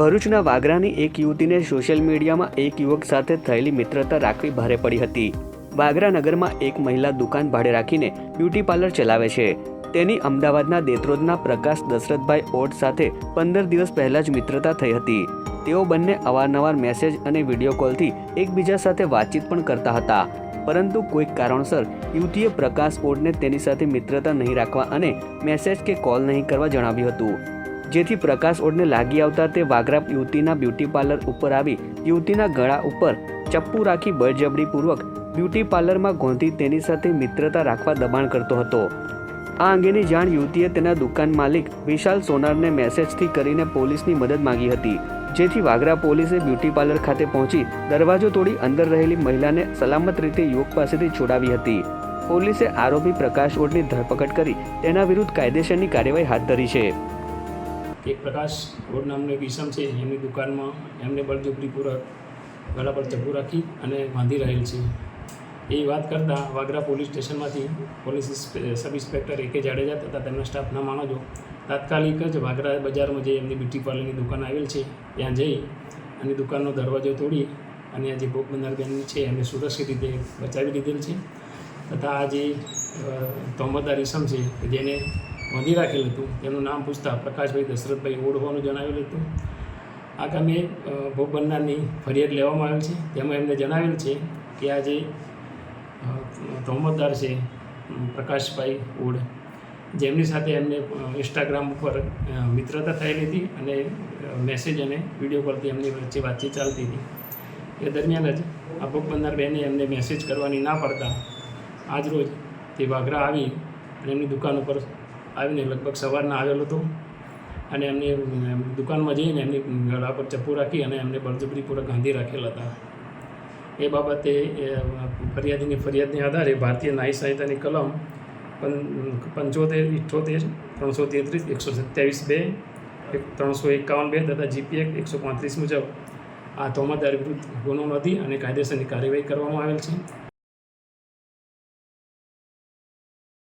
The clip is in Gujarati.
ભરૂચના વાગરાની એક યુવતીને સોશિયલ મીડિયામાં એક યુવક સાથે થયેલી મિત્રતા રાખવી ભારે પડી હતી. વાગરા નગરમાં એક મહિલા દુકાન ભાડે રાખીને બ્યુટી પાર્લર ચલાવે છે. તેની અમદાવાદના દેત્રોદના પ્રકાશ દશરથભાઈ ઓટ સાથે પંદર દિવસ પહેલાં જ મિત્રતા થઈ હતી. તેઓ બંને અવારનવાર મેસેજ અને વીડિયો કોલથી એકબીજા સાથે વાતચીત પણ કરતા હતા. પરંતુ કોઈક કારણસર યુવતીએ પ્રકાશ ઓડને તેની સાથે મિત્રતા નહીં રાખવા અને મેસેજ કે કોલ નહીં કરવા જણાવ્યું હતું. જેથી પ્રકાશ ઓડને લાગી આવતા તે વાગરા યુવતીના બ્યુટી પાર્લર ઉપર આવી યુવતીના ગળા ઉપર ચપ્પુ રાખી બળજબરીપૂર્વક બ્યુટી પાર્લરમાં ગોંધી તેની સાથે મિત્રતા રાખવા દબાણ કરતો હતો. આ અંગેની જાણ યુવતીએ તેના દુકાન માલિક વિશાલ સોનારને મેસેજથી કરીને પોલીસની મદદ માંગી હતી. જેથી વાગરા પોલીસે બ્યુટી પાર્લર ખાતે પહોંચી દરવાજો તોડી અંદર રહેલી મહિલાને સલામત રીતે યુવક પાસેથી છોડાવી હતી. પોલીસે આરોપી પ્રકાશ ઓડની ધરપકડ કરી તેના વિરુદ્ધ કાયદેસરની કાર્યવાહી હાથ ધરી છે. એક પ્રકાશ રોડ નામનો એક ઈસમ છે એમની દુકાનમાં એમને બળજબરીપૂર્વક ગળા પર ચપ્પુ રાખી અને બાંધી રહેલ છે. એ વાત કરતાં Vagra police સ્ટેશનમાંથી police sub inspector A K Jadeja તથા તેમના સ્ટાફના માણસો તાત્કાલિક જ વાગરા બજારમાં જે એમની બ્યુટી પાર્લરની દુકાન આવેલ છે. ત્યાં જઈ અને દુકાનનો દરવાજો તોડી અને આ જે ભોગ બનનાર છે એમને સુરક્ષિત રીતે બચાવી લીધેલ છે. તથા આ જે તોમદાર ઈસમ છે જેને બાંધી રાખેલું હતું. તેમનું નામ પૂછતા પ્રકાશભાઈ દશરથભાઈ ઓડ જણાવેલું હતું. આ કામે ભોગ બનનારની ફરિયાદ લેવામાં આવેલ છે. તેમાં એમને જણાવેલ છે કે આ જે તહોમતદાર છે પ્રકાશભાઈ ઓડ જેમની સાથે એમને ઇન્સ્ટાગ્રામ ઉપર મિત્રતા થયેલી હતી અને મેસેજ અને વીડિયો કોલથી એમની વચ્ચે વાતચીત ચાલતી હતી. એ દરમિયાન જ આ ભોગ બનનાર બેને એમને મેસેજ કરવાની ના પડતા આજ રોજ તે વાઘરા આવી અને એમની દુકાન ઉપર આવીને લગભગ સવારના આવેલો હતો અને એમની દુકાનમાં જઈને એમની ગળા પર ચપ્પુ રાખી અને એમને બળજબરીપૂર્વક ગાંધી રાખેલા હતા. એ બાબતે ફરિયાદીની ફરિયાદને આધારે ભારતીય ન્યાય સંહિતાની કલમ પંચોતેર ઇઠ્ઠોતેર ત્રણસો તેત્રીસ, એકસો સત્યાવીસ બે, એક, ત્રણસો એકાવન બે તથા જીપી એક્ટ એકસો પાંત્રીસ મુજબ આ તોહમતદાર વિરુદ્ધ ગુનો નોંધી અને કાયદેસરની કાર્યવાહી કરવામાં આવેલ છે.